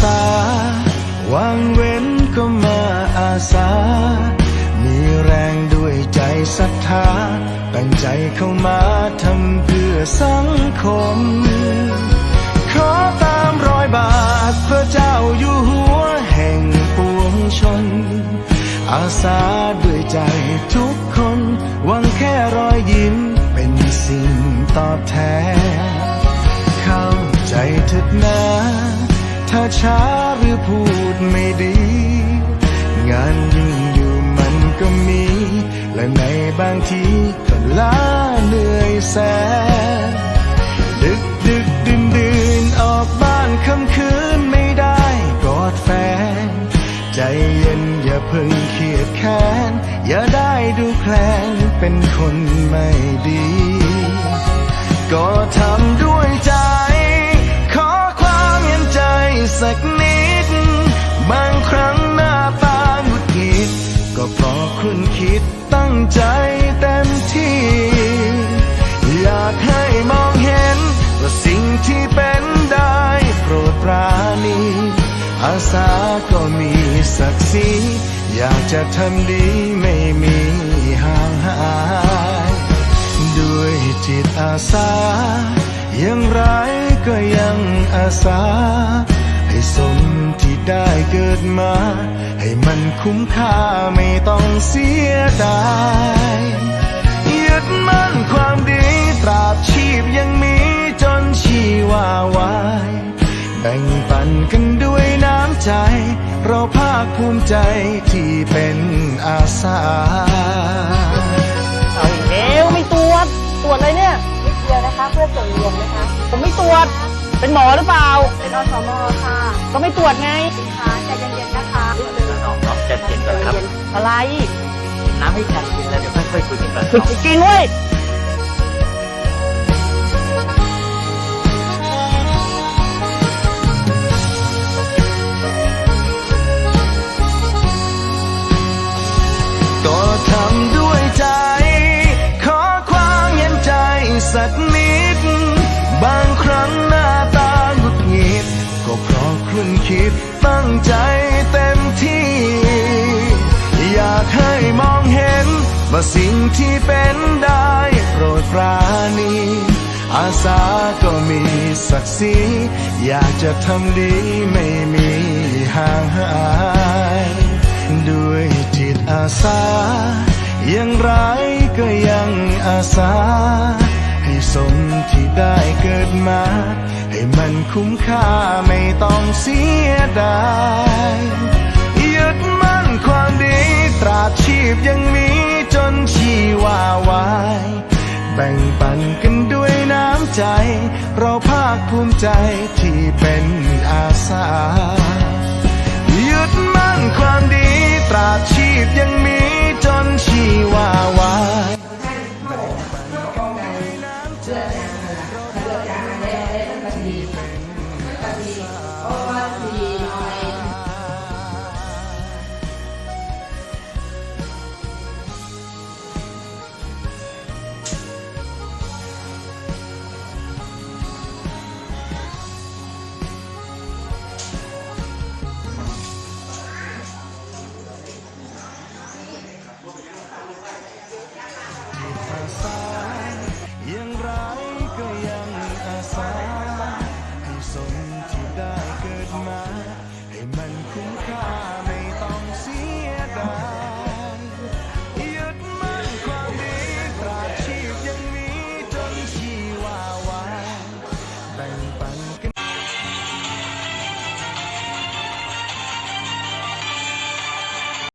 าสาวางเว้นก็มาอาสา มีแรงด้วยใจศรัทธาตั้งใจเข้ามาทำเพื่อสังคม ขอตามรอยบาทพระเจ้าอยู่หัวแห่งปวงชน อาสาด้วยใจทุกคนหวังแค่รอยยิ้มเป็นสิ่งตอบแทน ถ้าช้าหรือพูดไม่ดี งานยิ่งอยู่มันก็มี และในบางทีก็ล้าเหนื่อยแสนดึกดึกดื่นดื่นออกบ้านค่ำคืนไม่ได้กอดแฟน ใจเย็นอย่าเพิ่งเครียดแค้น อย่าได้ดูแคลนเป็นคนไม่ดี ก็ทำด้วยใจ สักนิด บางครั้งหน้าตาหงุดหงิด ก็เพราะคุณคิดตั้งใจเต็มที่ อยากให้มองเห็น ว่าสิ่งที่เป็นได้โปรดปราณี อาสาก็มีศักดิ์ศรีอยากจะทำดีไม่มีห่างหายด้วยจิตอาสาย่างไรก็ยังอาสา ให้สมที่ได้เกิดมา ให้มันคุ้มค่าไม่ต้องเสียดายยึดมั่นความดีตราบชีพยังมีจนชีวาวายแบ่งปันกันด้วยน้ำใจ เราภาคภูมิใจที่เป็นอาสาเอาอีกแล้วไม่ตรวจตรวจอะไรเนี่ยนิดเดียวนะคะ เพื่อส่วนรวมนะคะ ผมไม่ตรวจ เป็นหมอหรือเปล่า เป็นอสมค่ะก็ไม่ตรวจไงค่ะใจเย็นๆนะคะน้องน้องใจเย็นก่อนครับ อะไร น้ำให้กันกินแล้วเดี๋ยวค่อยๆคุยกันก่อนฝึกจริงๆเว้ย ว่าสิ่งที่เป็นได้โปรดปราณี อาสาก็มีศักดิ์ศรีอยากจะทำดีไม่มีห่างหาย ด้วยจิตอาสาอย่างไรก็ยังอาสา ให้สมที่ได้เกิดมา ให้มันคุ้มค่าไม่ต้องเสียดาย ใจ เราภาคภูมิใจที่เป็นอาสา ยึดมั่นความดีตราชีพยังมี